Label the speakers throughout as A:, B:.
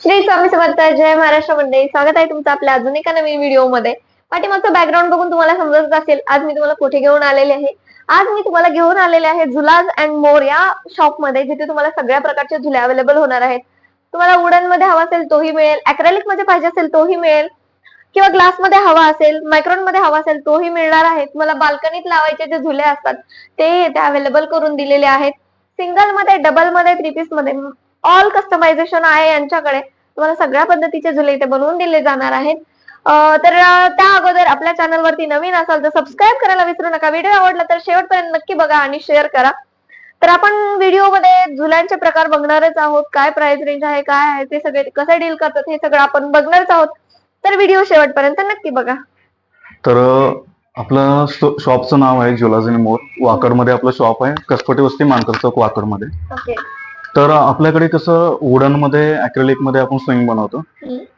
A: श्री स्वामी समर्थ जय महाराष्ट्र मंडळी. स्वागत आहे तुमचं आपल्या अजून एका नवीन व्हिडिओमध्ये पाठीमागचं बॅकग्राऊंड बघून तुम्हाला समजत असेल आज मी तुम्हाला कुठे घेऊन आलेले आहे? आज मी तुम्हाला घेऊन आलेले आहे झुलाज अँड मोर या शॉपमध्ये जिथे तुम्हाला सगळ्या प्रकारचे झुले अवेलेबल होणार आहेत. तुम्हाला वुडनमध्ये हवा असेल तोही मिळेल अॅक्रेलिकमध्ये पाहिजे असेल तोही मिळेल किंवा ग्लासमध्ये हवा असेल मायक्रॉनमध्ये हवा असेल तोही मिळणार आहे. तुम्हाला बाल्कनीत लावायचे जे झुले असतात ते येथे अवेलेबल करून दिलेले आहेत. सिंगलमध्ये डबलमध्ये थ्री पीसमध्ये ऑल कस्टमायझेशन आहे यांच्याकडे. तुम्हाला सगळ्या पद्धतीचे झुले इथे बनवून दिले जाणार आहेत. तर त्या अगोदर आपल्या चॅनल वरती नवीन असाल तर सबस्क्राईब करायला विसरू नका. व्हिडिओ आवडला तर शेवटपर्यंत नक्की बघा आणि शेअर करा. तर आपण व्हिडिओमध्ये झुल्यांचे प्रकार बघणारच आहोत. काय प्राइस रेंज आहे काय आहे ते सगळे कसे डील करतात हे सगळं आपण बघणारच आहोत. तर व्हिडिओ शेवटपर्यंत नक्की बघा.
B: तर आपलं शॉपचं नाव आहे ज्वेलर्स मोर. वाकडमध्ये आपलं शॉप आहे. कसपटी वस्ती मानकर चौक वाकडमध्ये
A: ओके
B: तर आपल्याकडे कसं वुडनमध्ये आपण स्विंग बनवतो.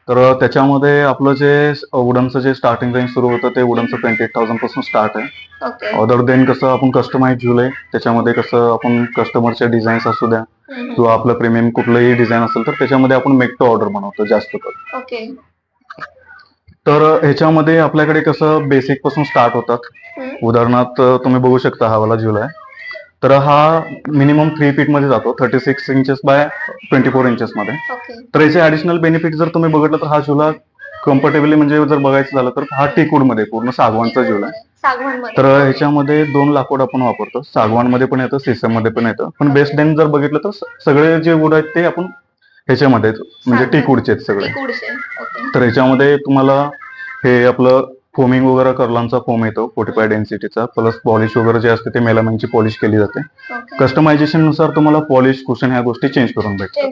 B: तर त्याच्यामध्ये आपलं जे वुडनचं जे स्टार्टिंग रेंज सुरू होतं ते वुडनचं ट्वेंटी एट थाउजंडपासून स्टार्ट आहे. अदर देन कसं आपण कस्टमाइज झुले त्याच्यामध्ये कसं आपण कस्टमरचे डिझाईन्स असू द्या. किंवा आपलं प्रीमियम कुठलंही डिझाईन असेल तर त्याच्यामध्ये आपण मेक टू ऑर्डर बनवतो जास्त करून. तर ह्याच्यामध्ये आपल्याकडे कसं बेसिकपासून स्टार्ट होतात. उदाहरणार्थ तुम्ही बघू शकता हा वाला झुला आहे. तर हा मिनिमम थ्री फीटमध्ये जातो. Thirty six inches by twenty four inches मध्ये.
A: ओके
B: तर याचे ऍडिशनल बेनिफिट जर तुम्ही बघितलं तर हा झुला कम्फर्टेबली म्हणजे जर बघायचं झालं तर हा टीकूडमध्ये पूर्ण सागवानचा झुला आहे.
A: सागवानमध्ये.
B: तर ह्याच्यामध्ये दोन लाकूड आपण वापरतो. सागवानमध्ये पण येतं सिस्टममध्ये पण येतं. पण बेस्ट डेन जर बघितलं तर स- सगळे जे वूड आहेत ते आपण ह्याच्यामध्ये म्हणजे. टीकूडचे आहेत सगळे.
A: ओके
B: तर ह्याच्यामध्ये तुम्हाला हे आपलं फोमिंग वगैरे कर्लांचा फोम येतो फोर्टीफाय डेन्सिटीचा प्लस पॉलिश वगैरे जे असते ते मेलामाइनची पॉलिश केली जाते. कस्टमायझेशननुसार तुम्हाला पॉलिश कुशन ह्या गोष्टी चेंज करून भेटतात.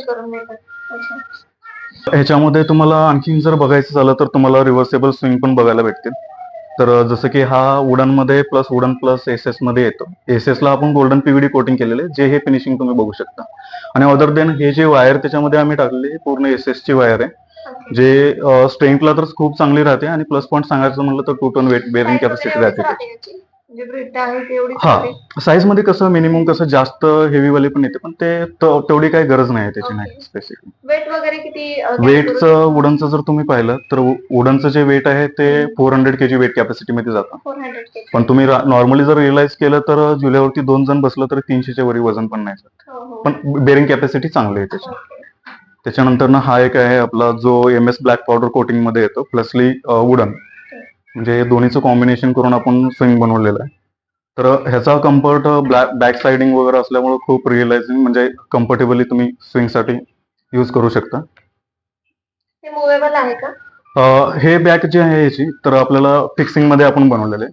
B: ह्याच्यामध्ये तुम्हाला आणखीन जर बघायचं झालं तर तुम्हाला रिव्हर्सेबल स्विंग पण बघायला भेटतील. तर जसं की हा वुडनमध्ये प्लस वुडन प्लस एस एसमध्ये येतो. एस एस ला आपण गोल्डन पीव्हीडी कोटिंग केलेले जे हे फिनिशिंग तुम्ही बघू शकता. आणि अदर देन हे जे वायर त्याच्यामध्ये आम्ही टाकलेली पूर्ण एस एस ची वायर आहे. जे स्ट्रेंथला तर खूप चांगली राहते आणि प्लस पॉईंट सांगायचं म्हणलं तर two ton weight bearing capacity राहते हा? साईजमध्ये कसं मिनिमम कसं जास्त हेवी वाली पण येते पण ते तेवढी काही गरज नाही त्याची नाही. स्पेसिफिक
A: वेट वगैरे किती अ, carry
B: वेटचं वुडनचं जर तुम्ही पाहिलं तर वुडनचं जे वेट आहे ते four hundred KG weight capacity मध्ये जातं
A: शकतो? 400 kg.
B: पण तुम्ही नॉर्मली जर रिअलाइज केलं तर जुल्यावरती दोन जण बसलं तर तीनशेच्या वरी वजन पण नाही
A: हो, हो.
B: पण बेरिंग कॅपॅसिटी चांगली आहे त्याची. त्याच्यानंतर ना हा एक आहे आपला जो एम एस ब्लॅक पावडर कोटिंगमध्ये येतो प्लसली वुडन. म्हणजे हे दोन्हीचं कॉम्बिनेशन करून आपण स्विंग बनवलेलं आहे. तर ह्याचा कम्फर्ट ब्लॅक बॅक साइडिंग वगैरे असल्यामुळे खूप रिअलायझिंग म्हणजे कम्फर्टेबली तुम्ही स्विंगसाठी युज करू शकता.
A: हे
B: हे बॅक जे आहे याची तर आपल्याला फिक्सिंगमध्ये आपण बनवलेले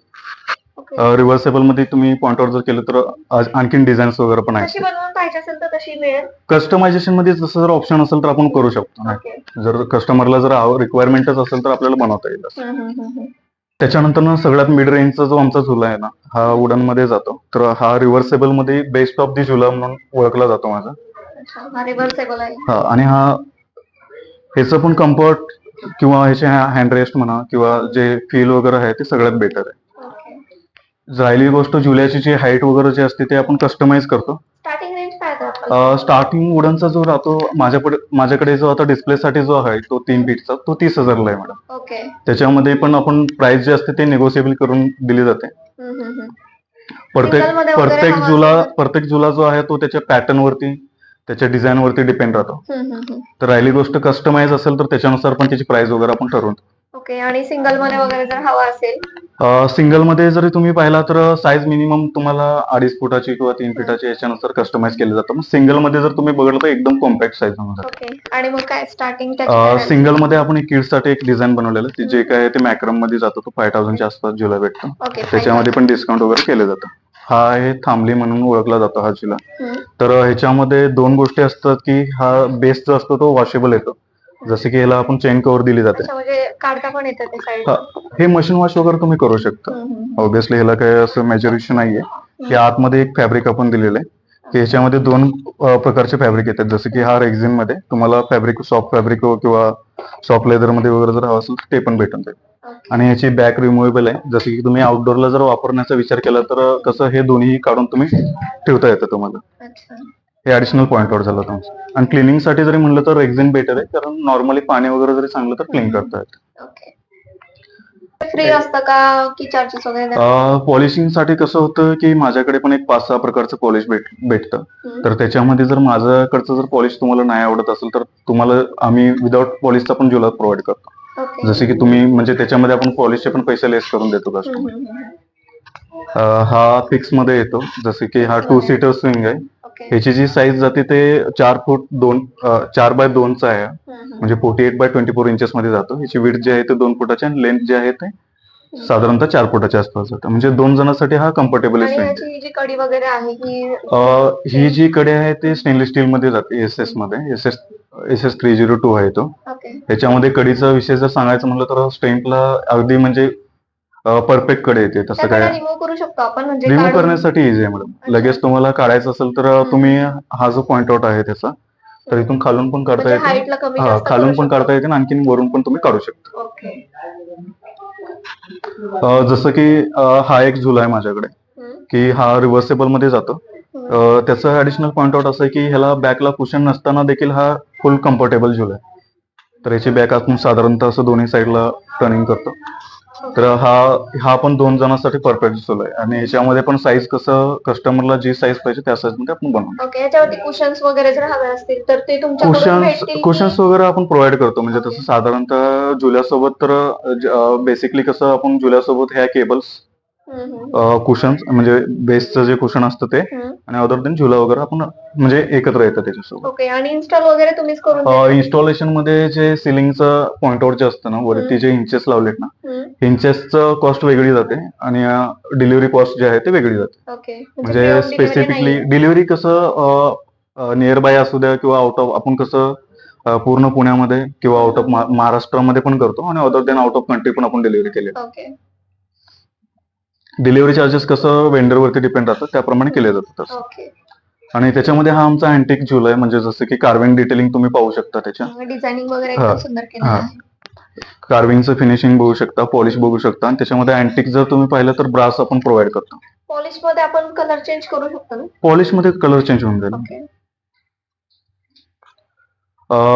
B: रिव्हर्सेबलमध्ये तुम्ही पॉइंटवर जर केलं तर आज- आणखीन डिझाईन्स वगैरे पण आहेत.
A: बनवून पाहिजे असेल तर तशी मिळेल
B: कस्टमायझेशनमध्ये जसं जर ऑप्शन असेल तर आपण करू शकतो जर कस्टमरला जर रिक्वायरमेंटच असेल तर आपल्याला बनवता येईल. त्याच्यानंतर ना सगळ्यात मिड रेंजचा जो आमचा झुला आहे ना हा वुडनमध्ये जातो. तर हा रिव्हर्सेबलमध्ये बेस्ट ऑफ दी झुला म्हणून ओळखला जातो माझा.
A: हा रिव्हर्सेबल आहे.
B: हा आणि हा ह्याचं पण कम्फर्ट किंवा ह्याचे हँड म्हणा किंवा जे फील वगैरे आहे ते सगळ्यात बेटर आहे. राहिली गोष्ट झुल्याची जी हाईट वगैरे जी असते ते आपण कस्टमाइज करतो
A: स्टार्टिंग रेंज काय आहे आपल्याला?
B: स्टार्टिंग वुडनचा जो राहतो माझ्याकडे माझ्याकडे जो आता डिस्प्ले साठी जो आहे तो तीन फीटचा तो तीस हजारला आहे मॅडम
A: ओके
B: त्याच्यामध्ये पण आपण प्राइस जे असते ते निगोशिएबल करून दिली जाते
A: हम्म, हम्म, हम्म.
B: प्रत्येक
A: Single मध्ये वगैरे
B: प्रत्येक
A: हवा
B: जुला
A: असेल तर?
B: प्रत्येक जुला जो आहे तो त्याच्या पॅटर्न वरती त्याच्या डिझाईन वरती डिपेंड राहतो
A: हम्म, हम्म, हम्म.
B: तर राहिली गोष्ट कस्टमाइज असेल तर त्याच्यानुसार पण त्याची प्राइस वगैरे आपण ठरवतो
A: ओके आणि सिंगलमध्ये वगैरे जर हवा असेल?
B: सिंगलमध्ये जरी तुम्ही पाहिला तर साईज मिनिमम तुम्हाला अडीच फुटाची किंवा तीन फुटाची याच्यानुसार कस्टमाइज केलं जातं. मग सिंगलमध्ये जर तुम्ही बघितलं तर एकदम कॉम्पॅक्ट साईज
A: ओके आणि मग काय स्टार्टिंग
B: सिंगलमध्ये आपण एक kids साठी एक डिझाईन बनवलेलं. ते जे काय आहे ते मॅक्रममध्ये जातो. तो फाय थाउजंडच्या आसपास जुला भेटतो. त्याच्यामध्ये पण डिस्काउंट वगैरे केलं जातं. हा आहे थांबली म्हणून ओळखला जातो हा जुला. तर ह्याच्यामध्ये दोन गोष्टी असतात की हा बेस जो असतो तो वॉशेबल येतो. जसं की ह्याला आपण चेन कव्हर दिली जाते.
A: अच्छा म्हणजे काढता पण येतं ते साईड
B: हा, हे मशीन वॉश वगैरे तुम्ही करू शकता. ऑब्विसली ह्याला काही असं मेजर इश्यू नाहीये. की आतमध्ये एक फॅब्रिक आपण दिलेलं आहे. की ह्याच्यामध्ये दोन अ, प्रकारचे फॅब्रिक येतात. जसं की हा रेक्झिनमध्ये तुम्हाला फॅब्रिक सॉफ्ट फॅब्रिक किंवा सॉफ्ट लेदरमध्ये वगैरे जर हवं असेल तर ते पण भेटून जाईल. आणि याची बॅक रिमुवेबल आहे. जसं की तुम्ही आउटडोअरला जर वापरण्याचा विचार केला तर कसं हे दोन्ही काढून तुम्ही ठेवता येतं तुम्हाला.
A: अच्छा.
B: हे ऍडिशनल पॉईंट आउट झालं तुमचं आणि क्लिनिंगसाठी जरी म्हणलं तर रेक्झिन बेटर आहे कारण नॉर्मली पाणी वगैरे जरी सांगलं तर क्लीन करता येतं.
A: फ्री असतं का? की चार्जेस वगैरे द्यावे?
B: पॉलिशिंगसाठी कसं होतं की माझ्याकडे पण एक पाच सहा प्रकारचं पॉलिश भेट भेटतं. तर त्याच्यामध्ये जर माझ्याकडचं जर पॉलिश तुम्हाला नाही आवडत असेल तर तुम्हाला आम्ही विदाउट पॉलिशचा पण ज्वेलर प्रोव्हाइड करतो. जसे की तुम्ही म्हणजे त्याच्यामध्ये आपण पॉलिशचे पण पैसे लेस करून देतो कस्टमर. हा फिक्समध्ये येतो. जसे की हा टू सीटर स्विंग आहे. ह्याची जी साईज जाते ते चार फूट दोन चार बाय दोनचा आहे. म्हणजे forty eight by twenty four inches मध्ये जातो. ह्याची विड जे आहे ते दोन फुटाची आणि लेंथ जे आहे ते साधारणतः चार फुटाच्या आसपास जातं. म्हणजे दोन जणांसाठी हा कम्फर्टेबल
A: कडी वगैरे आहे ही
B: जी कडे आहे ते स्टेनलेस स्टील मध्ये जाते एस एसमध्ये. S S S S three zero two आहे तो. त्याच्यामध्ये कडीचा विषय जर सांगायचं म्हटलं तर स्टेम्पला अगदी म्हणजे परफेक्टकडे येते तसं काय?
A: रिमूव्ह करू शकतो आपण म्हणजे
B: रिमूव्ह
A: काढून-
B: करण्यासाठी इझी आहे मॅडम. लगेच तुम्हाला काढायचं असेल तर. तुम्ही हा जो पॉइंट आउट आहे त्याचा तर इथून खालून पण काढता
A: म्हणजे
B: येते.
A: हाईटला कमी
B: हा
A: जास्त
B: खालून पण. काढता येते आणि आणखीन वरून पण तुम्ही काढू शकता.
A: ओके.
B: अं, जसं की अं, हा एक झुला आहे माझ्याकडे की हा रिव्हर्सेबलमध्ये जातो. अं, त्याचं ऍडिशनल पॉइंट आउट असं आहे की ह्याला बॅकला कुशन नसताना देखील हा फुल कम्फर्टेबल झुला आहे. तर याची बॅक आपण साधारणतः असं दोन्ही साईडला टर्निंग करतो. तर हा हा पण दोन जणांसाठी परफेक्ट आहे आणि याच्यामध्ये पण साईज कसं कस्टमरला जी साईज पाहिजे त्या साईजमध्ये आपण बनवतो
A: ओके याच्यावरती कुशन्स वगैरे जर हवे असतील तर ते तुमच्याकडून
B: कुशन्स वगैरे आपण प्रोव्हाइड करतो म्हणजे. तसं साधारणतः जुल्यासोबत तर बेसिकली कसं आपण जुल्यासोबत ह्या केबल्स कुशन्स म्हणजे बेसचं जे कुशन असतं ते. आणि अदर देन झुला वगैरे आपण म्हणजे एकत्र येतं त्याच्यासोबत
A: ओके आणि इन्स्टॉल वगैरे तुम्हीच करून देता?
B: इन्स्टॉलेशनमध्ये जे सिलिंगचं पॉइंट आउट जे असतं ना वरती जे इंचेस लावलेत ना इंचेसचं कॉस्ट वेगळी जाते आणि डिलिव्हरी कॉस्ट जे आहे ते वेगळी जाते.
A: ओके
B: म्हणजे स्पेसिफिकली? डिलिव्हरी कसं नियर बाय असू द्या किंवा आउट ऑफ आपण कसं पूर्ण पुण्यामध्ये किंवा आउट ऑफ महाराष्ट्रामध्ये पण करतो आणि other than out of country पण आपण डिलिव्हरी केले डिलिव्हरी चार्जेस कसं वेंडरवरती डिपेंड राहतं त्याप्रमाणे केले जातात आणि त्याच्यामध्ये हा आमचा अँटिक ज्युल आहे म्हणजे जसं की कार्विंग डिटेलिंग तुम्ही पाहू शकता त्याच्या.
A: डिझायनिंग वगैरे
B: कार्विंगचं फिनिशिंग बघू शकता पॉलिश बघू शकता. आणि त्याच्यामध्ये अँटिक जर तुम्ही पाहिलं तर ब्रास आपण प्रोव्हाइड करतो.
A: पॉलिशमध्ये आपण कलर चेंज करू शकतो ना?
B: पॉलिशमध्ये कलर चेंज होऊन जाईल.
A: ओके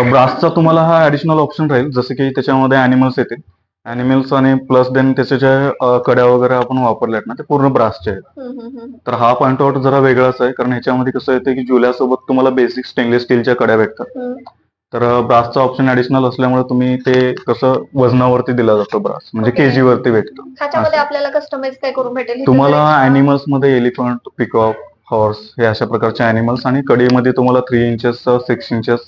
B: ब्रासचा तुम्हाला हा ऍडिशनल ऑप्शन राहील. जसं की त्याच्यामध्ये अॅनिमल्स येतील. अॅनिमल्स आणि प्लस देन त्याच्या ज्या कड्या वगैरे आपण वापरल्यात ना ते पूर्ण ब्रासचे आहेत. तर हा पॉइंट आउट जरा वेगळाच आहे. कारण ह्याच्यामध्ये कसं येतं की जुल्यासोबत तुम्हाला बेसिक स्टेनलेस स्टीलच्या कड्या भेटतात. तर ब्रासचा ऑप्शन ऍडिशनल असल्यामुळे तुम्ही ते कसं वजनावरती दिला जातो ब्रास म्हणजे
A: Okay.
B: केजी वरती भेटतो
A: ह्याच्यामध्ये
B: असं.
A: आपल्याला कस्टमाइज काय करून भेटेल
B: तुम्हाला अॅनिमल्समध्ये एलिफंट पिकॉक हॉर्स हे अशा प्रकारचे अॅनिमल्स आणि कडीमध्ये तुम्हाला थ्री इंचेस सिक्स इंचेस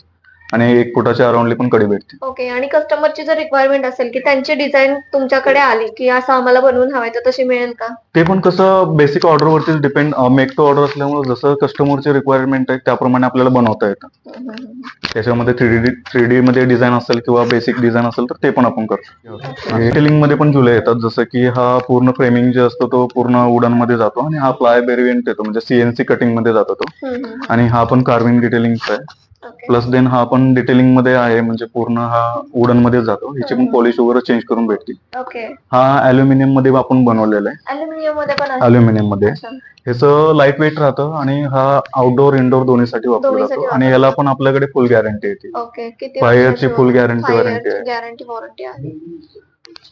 B: आणि एक फुटाच्या अराउंडली पण कडी भेटते.
A: ओके आणि कस्टमरची जर रिक्वायरमेंट असेल की त्यांची डिझाईन तुमच्याकडे आली की असं आम्हाला बनवून हवंय तर तशी मिळेल का?
B: ते पण कसं बेसिक ऑर्डर वरती डिपेंड मेक टू ऑर्डर असल्यामुळे जसं कस्टमरची रिक्वायरमेंट आहे त्याप्रमाणे आपल्याला बनवता येतं. त्याच्यामध्ये थ्री डी थ्री डी मध्ये डिझाईन असेल किंवा बेसिक डिझाईन असेल तर ते पण आपण करतो. डिटेलिंगमध्ये पण जुले येतात जसं की हा पूर्ण फ्रेमिंग जे असतो तो पूर्ण वुडनमध्ये जातो आणि हा प्लाय वेरियंट येतो म्हणजे सीएनसी कटिंगमध्ये जातो तो. आणि हा पण कार्विंग डिटेलिंगचा आहे. प्लस देन हा पण डिटेलिंगमध्ये आहे म्हणजे पूर्ण हा वुडनमध्ये जातो. ह्याची पण. पॉलिश वगैरे चेंज करून भेटतील.
A: ओके
B: हा अल्युमिनियममध्ये आपण बनवलेला आहे.
A: अल्युमिनियममध्ये.
B: ह्याचं लाइट वेट राहतं आणि हा आउटडोर इनडोर दोन्हीसाठी वापरला जातो. आणि याला पण आपल्याकडे फुल गॅरंटी येते.
A: ओके किती
B: Five years ची full guarantee warranty आहे.
A: गॅरंटी वॉरंटी आहे.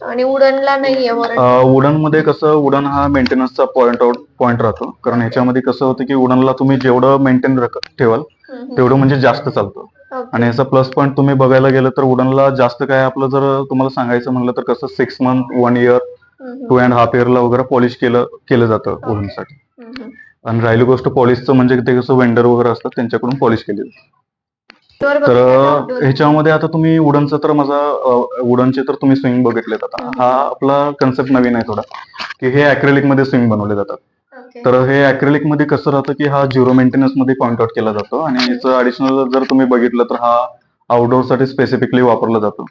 A: आणि वुडनला नाहीये वॉरंटी
B: वुडनमध्ये कसं वुडन हा मेंटेनन्सचा पॉइंट आउट पॉइंट राहतो. कारण ह्याच्यामध्ये कसं होतं की वुडनला तुम्ही जेवढं मेंटेन ठेवाल तेवढं म्हणजे जास्त चालतं. आणि याचा प्लस पॉईंट तुम्ही बघायला गेलं तर वुडनला जास्त काय आपलं जर तुम्हाला सांगायचं म्हणलं तर कसं six month one year two and half इयरला वगैरे पॉलिश केलं केलं जातं वुडनसाठी. आणि राहिली गोष्ट पॉलिशचं म्हणजे ते कसं वेंडर वगैरे असतात त्यांच्याकडून पॉलिश केली जाते. तर ह्याच्यामध्ये आता तुम्ही वुडनचं तर माझा वुडनचे तर तुम्ही स्विंग बघितलेत आता.
A: हम्म.
B: हा आपला कन्सेप्ट नवीन आहे थोडा की हे अॅक्रेलिकमध्ये स्विंग बनवले जातात. तर हे अॅक्रेलिकमध्ये कसं राहतं की हा झिरो मेंटेनन्समध्ये पॉइंट आउट केला जातो आणि याचं ऍडिशनल जर तुम्ही बघितलं तर हा आउटडोरसाठी स्पेसिफिकली वापरला जातो.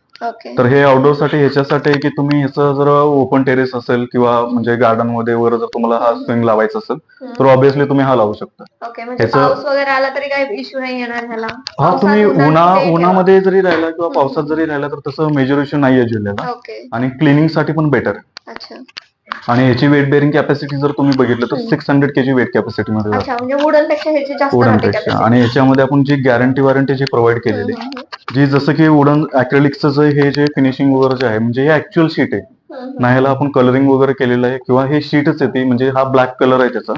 B: तर हे आउटडोरसाठी ह्याच्यासाठी की तुम्ही ह्याचं जर ओपन टेरेस असेल किंवा म्हणजे गार्डनमध्ये वगैरे जर तुम्हाला हा स्विंग लावायचा असेल तर ऑब्विसली तुम्ही हा लावू शकता.
A: म्हणजे
B: ह्याचं- हा तुम्ही उन्हा. उन्हामध्ये जरी राहिला किंवा. पावसात जरी राहिला तर तसं मेजर इश्यू नाहीये जिल्ह्याला. आणि क्लिनिंगसाठी पण बेटर आणि याची वेट बेअरिंग कॅपॅसिटी जर तुम्ही बघितलं तर. Six hundred KG weight capacity मध्ये जातं.
A: अच्छा म्हणजे वुडनपेक्षा ह्याची जास्त
B: वुडन
A: राहते
B: पेक्षा.
A: capacity.
B: आणि याच्यामध्ये आपण जी गॅरंटी वॉरंटी जी प्रोव्हाइड केलेली
A: हम्म,
B: आहे,
A: हम्म,
B: जी जसं की वुडन अॅक्रेलिकचं जे हे जे फिनिशिंग वगैरे जे आहे म्हणजे हे ऍक्च्युअल शीट आहे.
A: हम्म, हम्म.
B: ना ह्याला आपण कलरिंग वगैरे केलेलं आहे किंवा हे शीटच येते म्हणजे हा ब्लॅक कलर आहे त्याचा.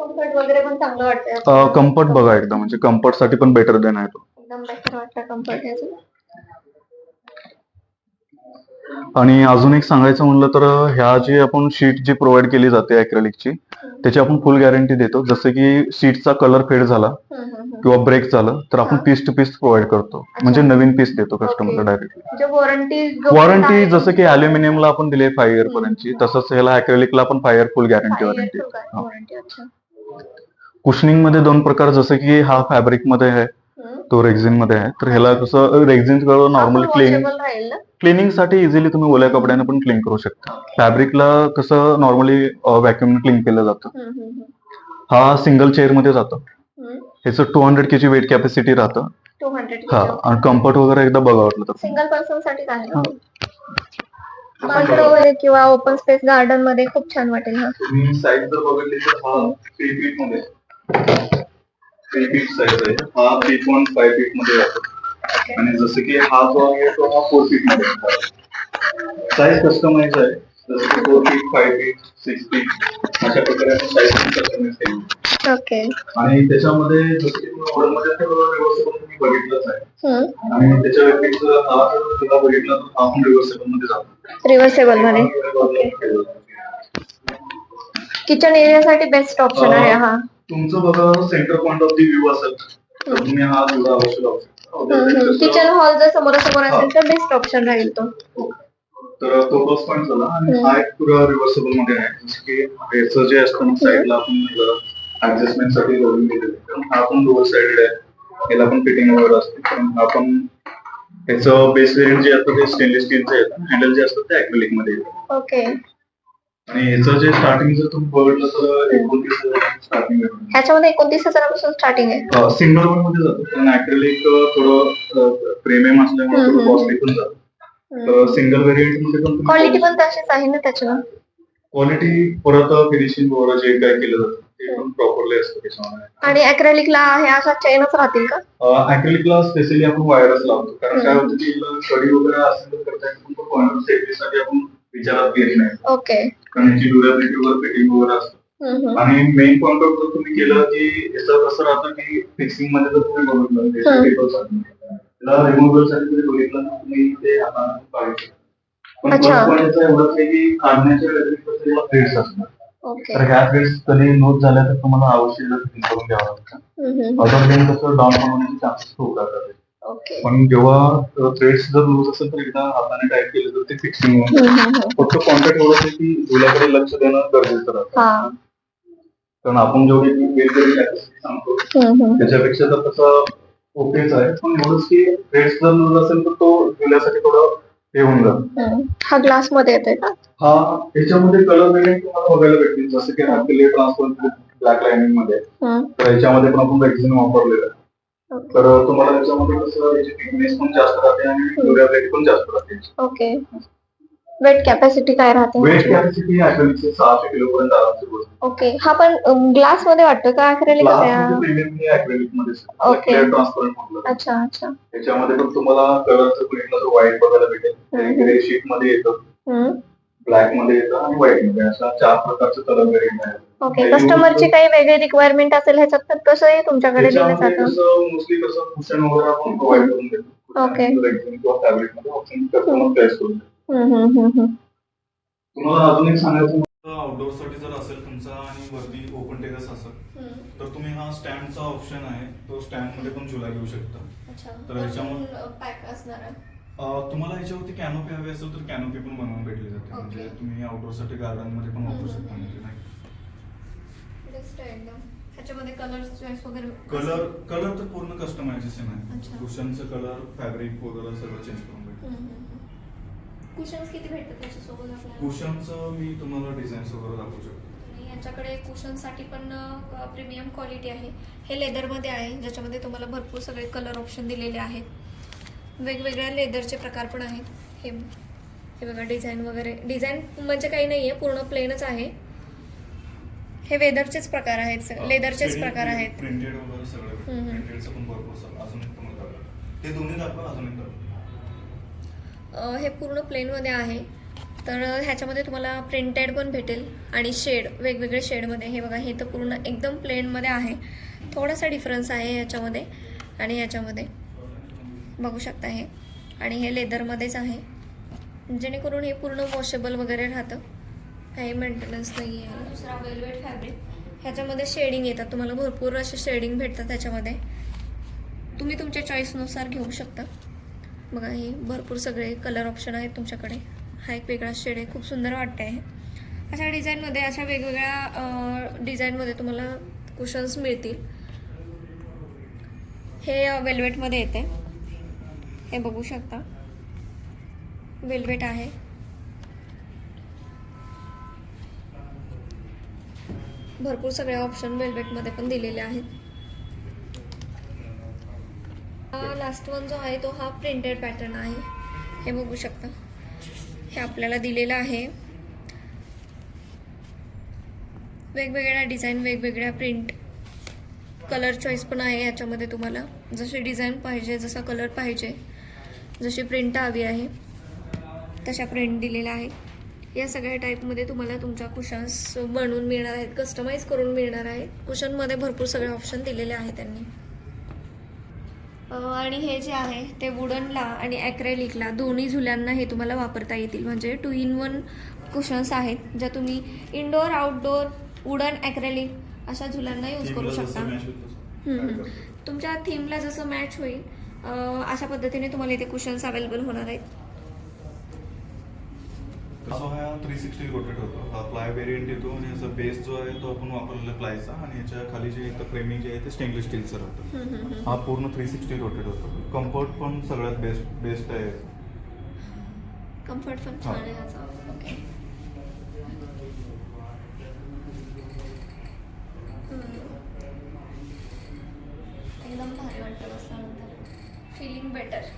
A: Comfort वगैरे पण चांगलं वाटतंय.
B: कम्फर्ट बघा एकदम म्हणजे कम्फर्टसाठी पण बेटर देण आहे तो.
A: एकदम बेटर वाटतं कम्फर्ट
B: आणि अजून एक सांगायचं म्हणलं तर ह्या जी आपण शीट जी प्रोव्हाइड केली जाते अॅक्रेलिकची त्याची आपण फुल गॅरंटी देतो जसं की शीटचा कलर फेड झाला. किंवा ब्रेक झालं तर आपण. पीस टू पीस प्रोव्हाइड करतो म्हणजे नवीन पीस देतो कस्टमरला. डायरेक्टली
A: वॉरंटी
B: वॉरंटी जसं की अल्युमिनियमला आपण दिले फाईव्ह इयर पर्यंतची तसंच ह्याला अॅक्रेलिकला पण five year full guarantee warranty कुशनिंगमध्ये दोन प्रकार जसं की हा फॅब्रिकमध्ये आहे. तो रेक्झिनमध्ये आहे. तर ह्याला कसं रेक्झिन नॉर्मली
A: पण
B: क्लिनिंगसाठी इझिली तुम्ही ओल्या कपड्याने पण क्लीन करू शकता. फॅब्रिकला कसं नॉर्मली व्हॅक्युम क्लीन केलं जातं. हा सिंगल चेअरमध्ये जातं. ह्याचं two hundred KG weight capacity राहतं.
A: 200
B: हा आणि कम्फर्ट वगैरे एकदा बघा वाटलं तर.
A: सिंगल पर्सनसाठी
B: हा.
A: किंवा ओपन स्पेस गार्डनमध्ये खूप छान वाटेल हा
B: तुम्ही साईज जर बघितली तर हा थ्री फीटमध्ये. थ्री फीट साईज आहे हा थ्री पॉईंट फाईव्ह फीट मध्ये जातो आणि जसं की हा जो आहे तो हा फोर फीट मध्ये साईज कस्टमाइज आहे जसं की four feet feet six feet अशा प्रकारे आपण साईज कस्टमाइज केली आणि त्याच्यामध्ये जसं की तुम्ही मध्ये तर रिव्हर्सेबल तुम्ही बघितलंच आहे. आणि त्याच्या व्यतिरिक्त हा जर तुला बघितला तर हा पण रिव्हर्सेबल मध्ये जातो.
A: रिव्हर्सेबल मध्ये. किचन एरियासाठी बेस्ट ऑप्शन आहे हा.
B: तुमचं बघा centre point of the view असेल. तर तुम्ही हा जुडा अवश्य लावू शकता.
A: किचन हॉल जर समोरासमोर असेल तर बेस्ट ऑप्शन राहील तो.
B: तर तो प्लस पॉईंट झाला. आणि. हा एक पुरा रिव्हर्सेबलमध्ये आहे. जसं की याचं जे असतं ना साईडला आपण ऍडजस्टमेंटसाठी दिलेलं आहे. कारण हा पण डोअर साइडेड आहे. याला पण फिटिंग वगैरे असते. हा पण याचं बेस वेरियंट जे असतं ते स्टेनलेस स्टीलचं येतं हँडल जे असतं ते अॅक्रिलिकमध्ये येतं
A: ओके
B: आणि याचं जे स्टार्टिंग जर तुम्ही बघितलं तर एकोणतीस स्टार्टिंग आहे.
A: ह्याच्यामध्ये एकोणतीस हजारापासून स्टार्टिंग आहे.
B: सिंगल वनमध्ये जातो. कारण अॅक्रेलिक थोडं प्रीमियम असल्यामुळे थोडं. कॉस्टली पण जातं. तर सिंगल व्हेरियंटमध्ये पण
A: क्वालिटी पण तशीच आहे ना त्याच्यावर?
B: क्वालिटी परत फिनिशिंग वगैरे जे काय केलं जातं ते पण प्रॉपरली असतं त्याच्यामध्ये.
A: आणि अॅक्रेलिकला हे अशा चेनच राहतील का?
B: अॅक्रेलिकला स्पेशली आपण वायरच लावतो. कारण काय होतं की कडी वगैरे असेल तर त्याच्या आपण विचारात घेत नाही.
A: ओके.
B: कारण याची ड्युरेबिलिटी वगैरे फिटिंग वगैरे असतं. आणि मेन पॉइंट ऑफ तुम्ही केलं की याचं कसं राहतं की फिक्सिंगमध्ये जर तुम्ही बघितलं. त्याला रिमूव्हलसाठी तुम्ही बघितलं ना तुम्ही ते हाताने शकता. पण. प्लस पॉईंट याचा एवढंच आहे की काढण्याच्या व्यतिरिक्त त्याला थ्रेड्स असतात. तर ह्या थ्रेड्स कधी लूज झाल्या तर तुम्हाला आवश्यक करून घ्यावं लागतं. अदर देन कसं डाऊन होण्याचे चान्सेस खूप राहतात पण जेव्हा थ्रेड्स जर लूज असेल तर एकदा हाताने टाईप केलं तर ते फिक्सिंग होऊन फक्त कॉन्टॅक्ट एवढंच आहे की डोल्याकडे लक्ष देणं गरजेचं राहतं.
A: हा.
B: कारण आपण जेवढी वेगवेगळी कॅपॅसिटी सांगतो त्याच्यापेक्षा तर तसं ओकेच आहे. पण एवढंच की रेट्स जर लूज असेल तर तो डोल्यासाठी थोडं हे होऊन जातं.
A: हा ग्लासमध्ये येतोय का?
B: हा याच्यामध्ये कलर वेरियंट तुम्हाला बघायला भेटतील. जसं की हा क्लिअर ट्रान्सपरंट ब्लॅक लाइनिंगमध्ये. तर याच्यामध्ये पण आपण रेक्झिन वापरलेलं आहे. तर तुम्हाला याच्यामध्ये कसं याची थिकनेस पण जास्त राहते आणि ड्युरेबिलिटी पण जास्त राहते.
A: ओके. वेट कॅपॅसिटी काय राहते?
B: वेट? कॅपॅसिटी ऍक्च्युअली सहाशे किलो पर्यंत आरामशीर बसते.
A: ओके. हा पण ग्लासमध्ये वाटतो का अॅक्रेलिक
B: अॅक्रेलिकमध्ये?
A: Okay.
B: क्लिअर ट्रान्सपरंट म्हटलं
A: अच्छा अच्छा.
B: त्याच्यामध्ये पण तुम्हाला कलरचं तर व्हाईट बघायला भेटेल. शीटमध्ये येतं. ब्लॅकमध्ये येतं आणि व्हाईटमध्ये. अशा चार प्रकारचे कलर वेरियंट आहेत
A: ओके कस्टमरची काही वेगळी रिक्वायरमेंट असेल ह्याच्यात तर तसंही तुमच्याकडे दिलं
B: त्याच्यामध्ये
A: जातं.
B: कसं मोस्टली कसं कुशन वगैरे आपण प्रोव्हाइड करून देतो.
A: Okay.
B: रेक्झिन किंवा फॅब्रिकमध्ये ऑप्शन कस्टमर चॉईस करू शकतो
A: हम्म, हम्म, हम्म, हम्म.
B: तुम्हाला अजून एक सांगायचं आउटडोरसाठी जर असेल तुमचा आणि वरती ओपन टेरेस असेल तर तुम्ही हा स्टँडचा ऑप्शन आहे. तो स्टँडमध्ये पण झुला घेऊ शकता.
A: अच्छा.
B: तर
A: अ, पॅक असणार आहे.
B: तुम्हाला ह्याच्यावरती कॅनोपी हवी असेल तर कॅनोपी पण बनवून भेटली जाते. म्हणजे. तुम्ही आउटडोरसाठी गार्डनमध्ये पण वापरू. शकता म्हणजे नाही?
A: बेस्ट आहे एकदम कलर चॉईस वगैरे
B: कलर कलर तर पूर्ण कस्टमायझेशन आहे. कुशनचं कलर फॅब्रिक वगैरे सगळं चेंज करून भेटेल
A: कुशन्स किती भेटतात त्याच्यासोबत आपल्याला?
B: कुशनचं मी तुम्हाला डिझाईन्स वगैरे दाखवू शकतो.
A: आणि यांच्याकडे कुशनसाठी पण प्रीमियम क्वालिटी आहे. हे लेदरमध्ये आहे ज्याच्यामध्ये तुम्हाला भरपूर सगळे कलर ऑप्शन दिलेले आहेत. वेगवेगळ्या लेदरचे प्रकार पण आहेत. हे हे बघा डिझाईन वगैरे. डिझाईन म्हणजे काही नाही आहे पूर्ण प्लेनच आहे. हे वेदरचेच प्रकार आहेत लेदरचेच प्रकार आहेत.
B: प्रिंटेड वगैरे सगळं.
A: हे पूर्ण प्लेनमध्ये आहे. तर ह्याच्यामध्ये तुम्हाला प्रिंटेड पण भेटेल आणि शेड वेगवेगळे शेडमध्ये हे बघा हे तर पूर्ण एकदम प्लेनमध्ये आहे. थोडासा डिफरन्स आहे ह्याच्यामध्ये आणि ह्याच्यामध्ये बघू शकता हे. आणि हे लेदरमध्येच आहे. जेणेकरून हे पूर्ण वॉशेबल वगैरे राहतं. काही मेंटेनन्स नाही आहे दुसरा वेलवेट फॅब्रिक ह्याच्यामध्ये शेडिंग येतात. तुम्हाला भरपूर असे शेडिंग भेटतात त्याच्यामध्ये. तुम्ही तुमच्या चॉईसनुसार घेऊ शकता. बघा हे भरपूर सगळे कलर ऑप्शन आहेत तुमच्याकडे. हा एक वेगळा शेड आहे. खूप सुंदर वाटते आहे अशा डिझाईनमध्ये अशा वेगवेगळ्या डिझाईनमध्ये तुम्हाला कुशन्स मिळतील. हे वेल्वेटमध्ये येते हे बघू शकता. वेल्वेट आहे. भरपूर सगळे ऑप्शन वेल्वेटमध्ये पण दिलेले आहेत. हा लास्ट वन जो आहे तो हा प्रिंटेड पॅटर्न आहे. हे बघू शकता. हे आपल्याला दिलेलं आहे. वेगवेगळ्या डिझाईन वेगवेगळ्या प्रिंट कलर चॉईस पण आहे याच्यामध्ये तुम्हाला. जशी डिझाईन पाहिजे जसा कलर पाहिजे जशी प्रिंट हवी आहे तशा प्रिंट दिलेल्या आहेत. या सगळ्या टाईपमध्ये तुम्हाला तुमच्या कुशन्स बनवून मिळणार आहेत कस्टमाइज करून मिळणार आहेत. कुशनमध्ये भरपूर सगळे ऑप्शन दिलेले आहेत त्यांनी. आणि हे जे आहे ते वुडनला आणि ॲक्रेलिकला दोन्ही झुल्यांना हे तुम्हाला वापरता येतील. म्हणजे टू इन वन कुशन्स आहेत ज्या तुम्ही इनडोअर आउटडोअर वुडन ॲक्रेलिक अशा झुल्यांना यूज करू शकता. तुमच्या थीमला जसं मॅच होईल अशा पद्धतीने तुम्हाला इथे कुशन्स अवेलेबल होणार आहेत.
B: तसं हा थ्री सिक्स्टी रोटेट होतो हा प्लाय व्हेरियंट येतो आणि याचा बेस जो आहे तो आपण वापरलेला प्लायचा आणि खाली जे इथं फ्रेमिंग जे आहे ते स्टेनलेस स्टीलचं राहतं. हा पूर्ण थ्री सिक्स्टी रोटेट होतो. कम्फर्ट पण सगळ्यात बेस्ट बेस्ट आहे.
A: कम्फर्ट पण छान आहे बेटर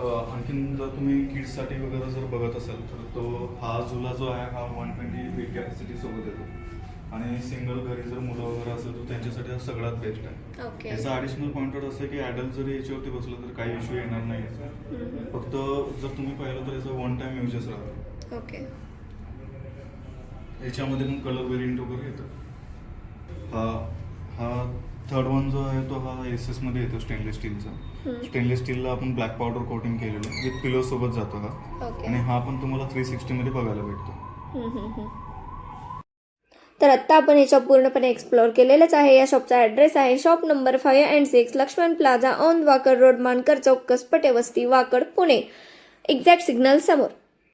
B: आणखीन जर तुम्ही किड्ससाठी वगैरे जर बघत असाल तर तो हा झुला जो आहे हा वन ट्वेंटी वेट कॅपॅसिटी सोबत येतो. आणि सिंगल घरी जर मुलं वगैरे असेल तर त्यांच्यासाठी हा सगळ्यात बेस्ट आहे.
A: ओके
B: याचा ॲडिशनल पॉइंटेड असं की ॲडल्ट जरी याच्यावरती बसलं तर काही इश्यू येणार नाही याचा. फक्त जर तुम्ही पाहिलं तर याचा वन टाइम युजेस राहतो.
A: ओके
B: याच्यामध्ये पण कलर व्हेरियंट वगैरे येतं. हा हा थर्ड वन जो आहे तो हा एस एसमध्ये येतो स्टेनलेस स्टीलचा. स्टेनलेस स्टीलला आपण ब्लॅक पावडर कोटिंग केलेलं विथ पिलो सोबत जातो हा. आणि हा पण तुम्हाला थ्री सिक्स्टी मध्ये बघायला भेटतो.
A: तर आत्ता आपण हे शॉप पूर्णपणे एक्सप्लोअर केलेलंच आहे. या शॉपचा ॲड्रेस आहे shop number five and six Lakshman plaza on Wakad road Mankar Chowk Kaspate Vasti Wakad Pune exact signal समोर.